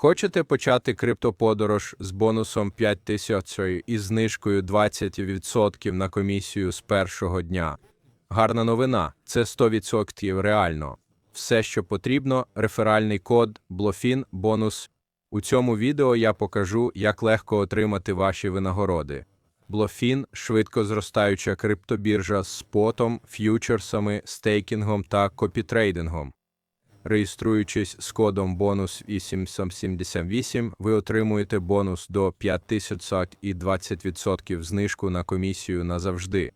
Хочете почати криптоподорож з бонусом 5000 і знижкою 20% на комісію з першого дня? Гарна новина це 100% реально. Все, що потрібно, реферальний код, блофін, бонус. У цьому відео я покажу, як легко отримати ваші винагороди. Блофін швидко зростаюча криптобіржа з спотом, ф'ючерсами, стейкінгом та копітрейдингом. Реєструючись з кодом бонус 878, ви отримуєте бонус до 5000 і 20% знижку на комісію назавжди.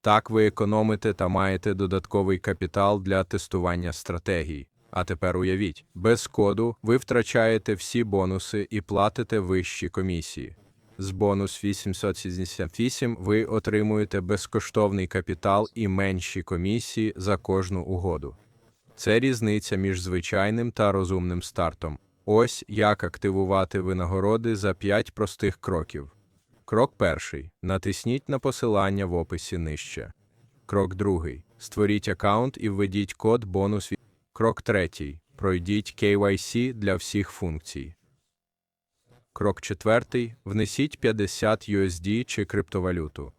Так ви економите та маєте додатковий капітал для тестування стратегій. А тепер уявіть, без коду ви втрачаєте всі бонуси і платите вищі комісії. З бонус 878 ви отримуєте безкоштовний капітал і менші комісії за кожну угоду. Це різниця між звичайним та розумним стартом. Ось як активувати винагороди за 5 простих кроків. Крок перший. Натисніть на посилання в описі нижче. Крок другий. Створіть аккаунт і введіть код бонус. Крок третій. Пройдіть KYC для всіх функцій. Крок четвертий. Внесіть 50 USD чи криптовалюту.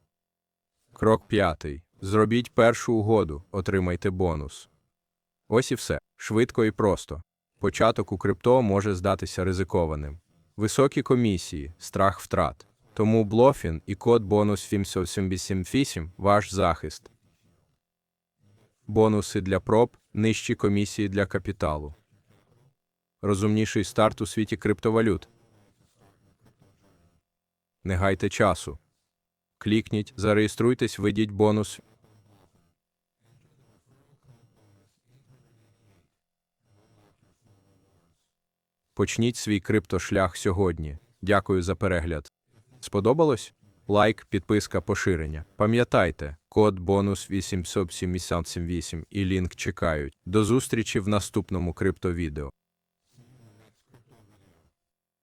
Крок п'ятий. Зробіть першу угоду, отримайте бонус. Ось і все. Швидко і просто. Початок у крипто може здатися ризикованим. Високі комісії, страх втрат. Тому блофін і код бонус 778 – ваш захист. Бонуси для проб, нижчі комісії для капіталу. Розумніший старт у світі криптовалют. Не гайте часу. Клікніть, зареєструйтесь, введіть бонус. Почніть свій криптошлях сьогодні. Дякую за перегляд. Сподобалось? Лайк, підписка, поширення. Пам'ятайте, код бонус 878 і лінк чекають. До зустрічі в наступному криптовідео.